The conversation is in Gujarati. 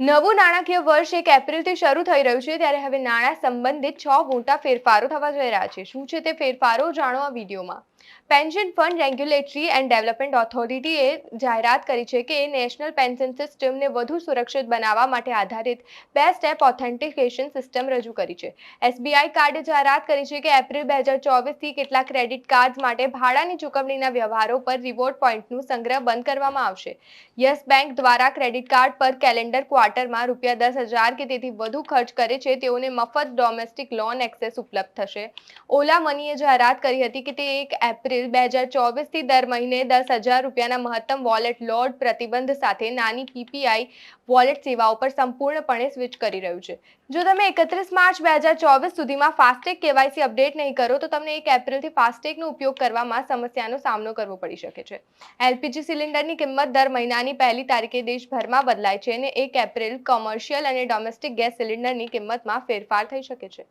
નવું નાણાકીય વર્ષ એક એપ્રિલથી શરૂ થઈ રહ્યું છે, ત્યારે હવે નાણાં સંબંધિત છ મોટા ફેરફારો થવા જઈ રહ્યા છે. શું છે તે ફેરફારો જાણો આ વિડીયોમાં. Pension fund regulatory and development ઓથોરિટીએ જાહેરાત કરી છે કે નેશનલ પેન્શન સિસ્ટમને વધુ સુરક્ષિત બનાવવા માટે આધારિત બે સ્ટેપ ઓથેન્ટિકેશન સિસ્ટમ રજૂ કરી છે. એસબીઆઈ કાર્ડે જાહેરાત કરી છે કે એપ્રિલ બે હજાર ચોવીસથી કેટલાક ક્રેડિટ કાર્ડ માટે ભાડાની ચૂકવણીના વ્યવહારો પર રિવોર્ડ પોઈન્ટનું સંગ્રહ બંધ કરવામાં આવશે. યસ બેંક દ્વારા ક્રેડિટ કાર્ડ પર કેલેન્ડર ક્વાર્ટરમાં રૂપિયા દસ હજાર કે તેથી વધુ ખર્ચ કરે છે, તેઓને મફત ડોમેસ્ટિક લોન એક્સેસ ઉપલબ્ધ થશે. ઓલા મનીએ જાહેરાત કરી હતી કે તે એક એપ્રિલ બે હજાર ચોવીસથી દર મહિને દસ હજાર રૂપિયાના મહત્તમ વોલેટ લોડ પ્રતિબંધ સાથે નાની પીપીઆઈ વોલેટ સેવાઓ પર સંપૂર્ણપણે સ્વિચ કરી રહ્યું છે. જો તમે એકત્રીસ માર્ચ બે હજાર ચોવીસ સુધીમાં ફાસ્ટેગ કેવાયસી અપડેટ નહીં કરો, તો તમને એક એપ્રિલથી ફાસ્ટેગનો ઉપયોગ કરવામાં સમસ્યાનો સામનો કરવો પડી શકે છે. એલપીજી સિલિન્ડરની કિંમત દર મહિનાની પહેલી તારીખે દેશભરમાં બદલાય છે અને એક એપ્રિલ કોમર્શિયલ અને ડોમેસ્ટિક ગેસ સિલિન્ડરની કિંમતમાં ફેરફાર થઈ શકે છે.